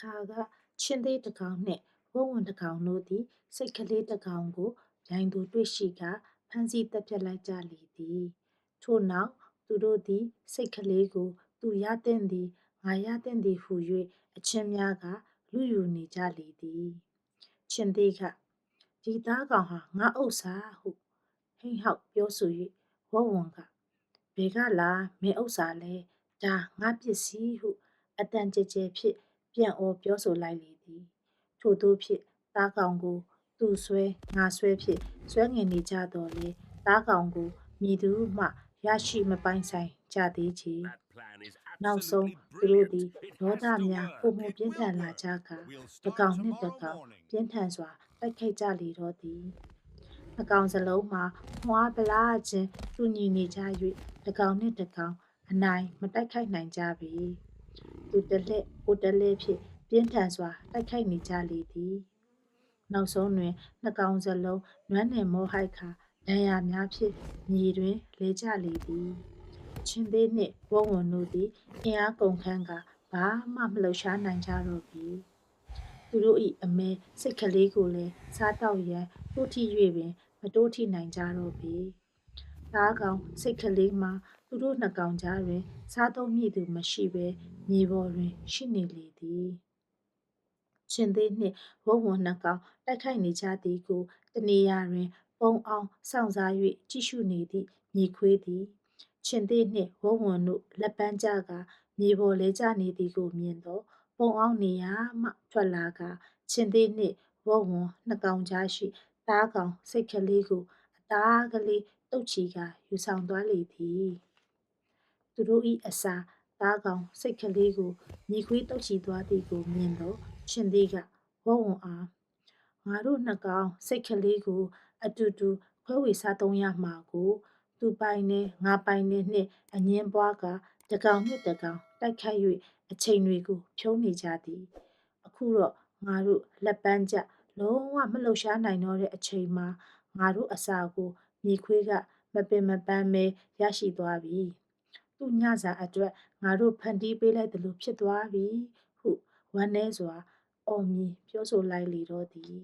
အခါကချင်းသေးတစ်ကောင်နှင့်ဝုံဝန်တစ်ကောင်တို့သည် စိတ်ကလေးတစ်ကောင်ကိုပြိုင်သူတွေ့ရှိကဖမ်းဆီးတပ်ဖြတ်လိုက်ကြလေသည်ထို့နောက်သူတို့သည် စိတ်ကလေးကို သူရတဲ့သည်ငါရတဲ့သည်ဟု၍အချင်းများကလူယူနေကြလေသည်ချင်းသေးကဒီသားကောင်ဟာငါဥစ္စာဟုဟိမ့်ဟောက်ပြောဆို၍ဝုံဝန်ကဘယ်ကလာမင်းဥစ္စာလဲဒါငါပစ္စည်းဟုအတန်ကြဲကြဲဖြင့် ပြန်အော်ပြောဆိုလိုက်လေသည်ထို့သောဖြင့်သားကောင်ကိုသူဆွဲငါဆွဲဖြင့်ဆွဲငင်နေကြတော်လေသားကောင်ကိုမိသူမှရရှိမပိုင်ဆိုင်ကြသေးချေနောက်ဆုံးသူတို့သည်ဒေါသများပုံမပြင်းထန်လာကြကတကောင်နှင့်တကောင်ပြင်းထန်စွာတိုက်ခိုက်ကြလေတော့သည်အကောင်စလုံးမှာမွားပလားခြင်းတူညီနေကြ၍တကောင်နှင့်တကောင်အနိုင်မတိုက်ခိုက်နိုင်ကြပေ သူတလက်ကိုတလက်ဖြင့်ပြင်းထန်စွာတိုက်ခိုက်နေကြလေသည်နောက်ဆုံးတွင်နှကောင်စလုံးနွမ်းနယ်မောဟိုက်ခါဒဏ်ရာများဖြင့်မြေတွင်လဲကျလေသည်ချင်းသေးနှင့်ဝုံဝန်တို့သည်အင်အားကုန်ခန်းကဘာမှမလှုပ်ရှားနိုင်ကြတော့ပြီသူတို့၏အမဲစိတ်ကလေးကိုလည်းစားတောက်ရန်တိုးထိ၍ပင်မတိုးထိနိုင်ကြတော့ပြီသားကောင်စိတ်ကလေးမှာ သူတို့နှစ်ကောင်ကြားတွင် စားသုံးမိသူမရှိဘဲမြေပေါ်တွင် ရှိနေလေသည်ချင်းသေးနှင့်ဝုံဝန်နှစ်ကောင်တိုက်ခိုက်နေကြသည်ကိုတနေရာတွင် ပုံအောင်စောင့်စား၍ကြည့်ရှုနေသည့်မြေခွေးသည်ချင်းသေးနှင့်ဝုံဝန်တို့လက်ပန်းကြကမြေပေါ်လဲကျနေသည်ကိုမြင်တော့ပုံအောင်နေရာမှထွက်လာကချင်းသေးနှင့်ဝုံဝန်နှစ်ကောင်ကြားရှိသားကောင်စိတ်ကလေးကိုအသားကလေးတုတ်ချီကယူဆောင်သွားလေသည် သူတို့၏အစာသားကောင်စိတ်ကလေးကိုမြေခွေးတုတ်ချီသွားသည်ကိုမြင်တော့ချင်းသေးကဝုံဝန်အားငါတို့နှစ်ကောင်စိတ်ကလေးကို အတူတူခွဲဝေစားသုံးရမှာကို သူပိုင်နဲ့ငါပိုင်နဲ့နှင့်အငင်းပွားကတကောင်နှင့်တကောင်တိုက်ခိုက်၍အချိန်တွေကိုဖြုံးနေကြသည်အခုတော့ငါတို့လက်ပန်းကျလုံးဝမလှုပ်ရှားနိုင်တော့တဲ့အချိန်မှာငါတို့အစာကိုမြေခွေးကမပင်မပန်းပဲရရှိသွားပြီ သူညစာအတွက်ငါတို့ဖန်တီးပေးလိုက်သလိုဖြစ်သွားပြီဟုဝမ်းနည်းစွာအော်မြည်ပြောဆိုလိုက်လေတော့သည်